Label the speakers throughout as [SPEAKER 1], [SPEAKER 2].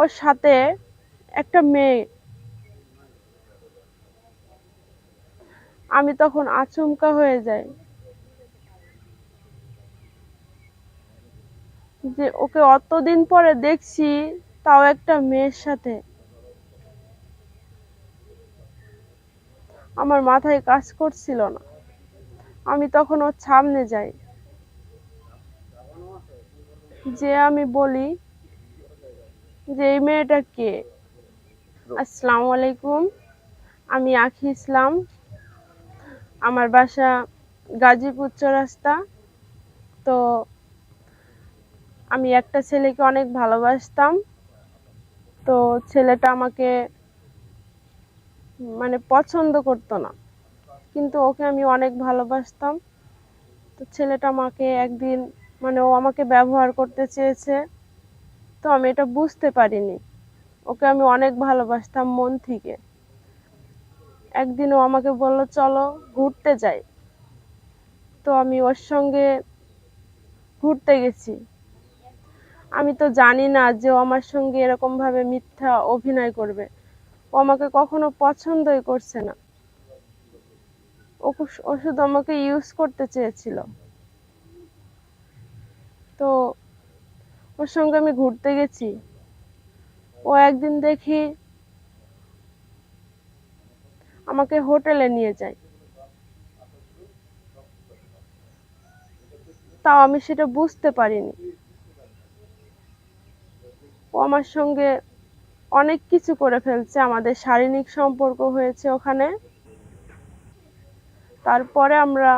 [SPEAKER 1] ওর সাথে একটা মেয়ে। আমি তখন আচমকা হয়ে যাই যে ওকে অতদিন পরে দেখছি, তাও একটা মেয়ের সাথে। আমার মাথায় কাজ করছিল না। আমি তখন ওর সামনে যাই। যে আমি বলি যে এই মেয়েটা কে? আসসালামু আলাইকুম। আমি আখি ইসলাম। আমার বাসা গাজীপুর চৌরাস্তা। তো আমি একটা ছেলেকে অনেক ভালোবাসতাম। তো ছেলেটা আমাকে মানে পছন্দ করতো না। কিন্তু ওকে আমি অনেক ভালোবাসতাম। তো ছেলেটা আমাকে একদিন মানে ও আমাকে ব্যবহার করতে চেয়েছে। তো আমি এটা বুঝতে পারিনি। ওকে আমি অনেক ভালোবাসতাম মন থেকে। একদিন ও আমাকে বলল, চলো ঘুরতে যাই। তো আমি ওর সঙ্গে ঘুরতে গেছি। আমি তো জানি না যে ও আমার সঙ্গে এরকম ভাবে মিথ্যা অভিনয় করবে। ও আমাকে কখনো পছন্দই করছে না। ও শুধু আমাকে ইউজ করতে চেয়েছিল। তো ওর সঙ্গে আমি ঘুরতে গেছি। ও একদিন দেখি আমাকে হোটেলে নিয়ে যায়। তাও আমি সেটা বুঝতে পারিনি। ও আমার সঙ্গে অনেক কিছু করে ফেলছে। আমাদের শারীরিক সম্পর্ক হয়েছে ওখানে। তারপরে আমরা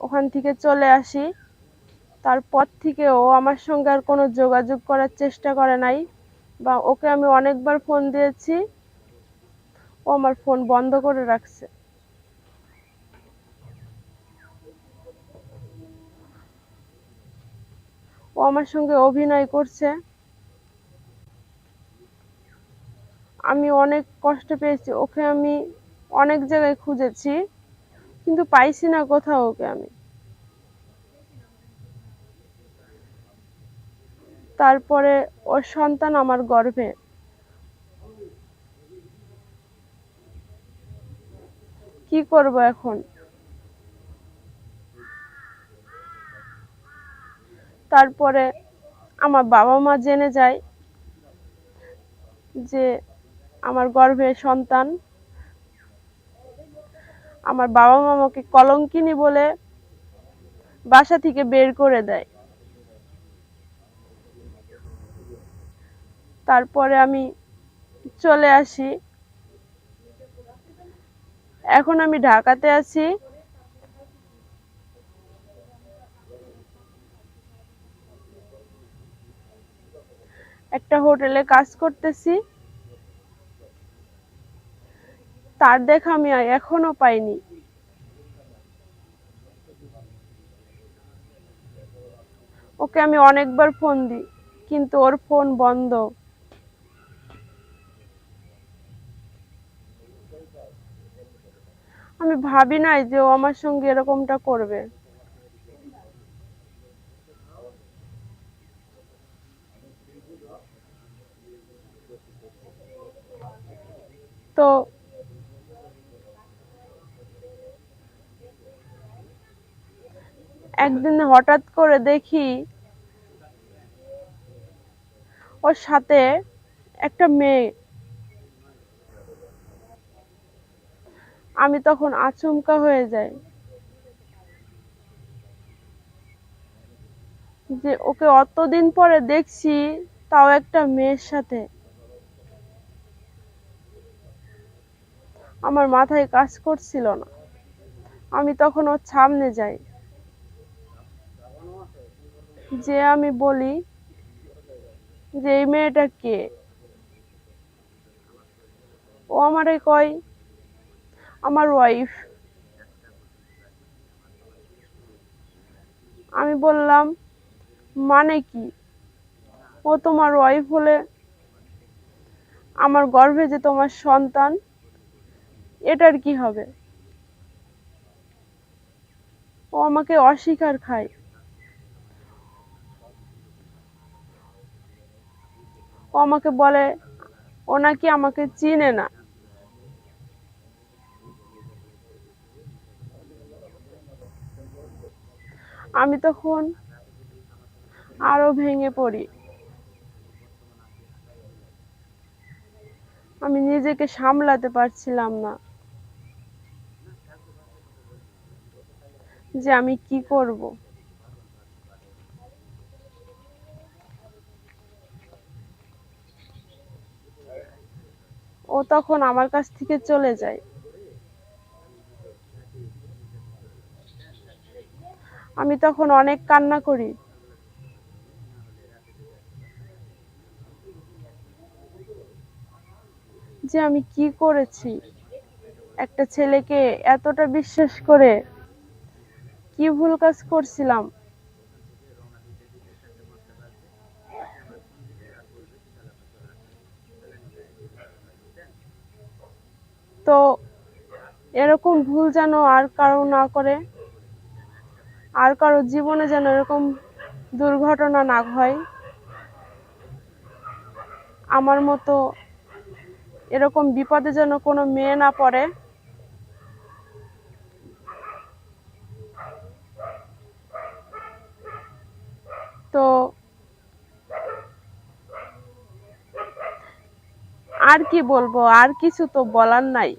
[SPEAKER 1] ওখান থেকে চলে আসি। তারপর থেকে ও আমার সঙ্গে আর কোনো যোগাযোগ করার চেষ্টা করে নাই বা ওকে আমি অনেকবার ফোন দিয়েছি, ও আমার ফোন বন্ধ করে রাখছে। ও আমার সঙ্গে অভিনয় করছে। আমি অনেক কষ্ট পেয়েছি, ওকে আমি অনেক জায়গায় খুঁজেছি, কিন্তু পাইছি না কোথাও ওকে আমি। তারপরে ওর সন্তান আমার গর্ভে। কি করব এখন? তারপরে আমার বাবা মা জেনে যায় যে আমার গর্ভে সন্তান। আমার বাবা মা আমাকে কলঙ্কিনী বলে বাসা থেকে বের করে দেয়। তারপরে আমি চলে আসি। এখন আমি ঢাকাতে আছি। একটা হোটেলে কাজ করতেছি। তার দেখা আমি এখনও পাইনি। ওকে আমি অনেকবার ফোন দিই, কিন্তু ওর ফোন বন্ধ। আমি ভাবি নাই যে ও আমার সঙ্গে এরকমটা করবে। তো একদিন হঠাৎ করে দেখি ওর সাথে একটা মেয়ে আমি তখন আচমকা হয়ে যাই। যে ওকে অতদিন পরে দেখছি, তাও একটা মেয়ের সাথে। আমার মাথায় কাজ করছিল না। আমি তখন ওর সামনে যাই। যে আমি বলি, যে এই মেয়েটা কে? ও আমারে কয় আমার ওয়াইফ আমি বললাম মানে কি? ও তোমার ওয়াইফ হলে আমার গর্ভে যে তোমার সন্তান, এটার কি হবে? ও আমাকে অস্বীকার খায়। ও আমাকে বলে, ও নাকি আমাকে চিনে না। আমি তখন আরও ভেঙে পড়ি। আমি নিজেকে সামলাতে পারছিলাম না যে আমি কি করব। ও তখন আমার কাছ থেকে চলে যায়। আমি তখন অনেক কান্না করি। যে আমি কি করেছি? একটা ছেলেকে এতটা বিশ্বাস করে কি ভুল কাজ করছিলাম? তো এরকম ভুল যেন আর কারও না করে। আর কারও জীবনে যেন এরকম দুর্ঘটনা না হয়। আমার মতো এরকম বিপদে যেন কোনো মেয়ে না পড়ে। তো আর কি বলব? আর কিছু তো বলার নাই।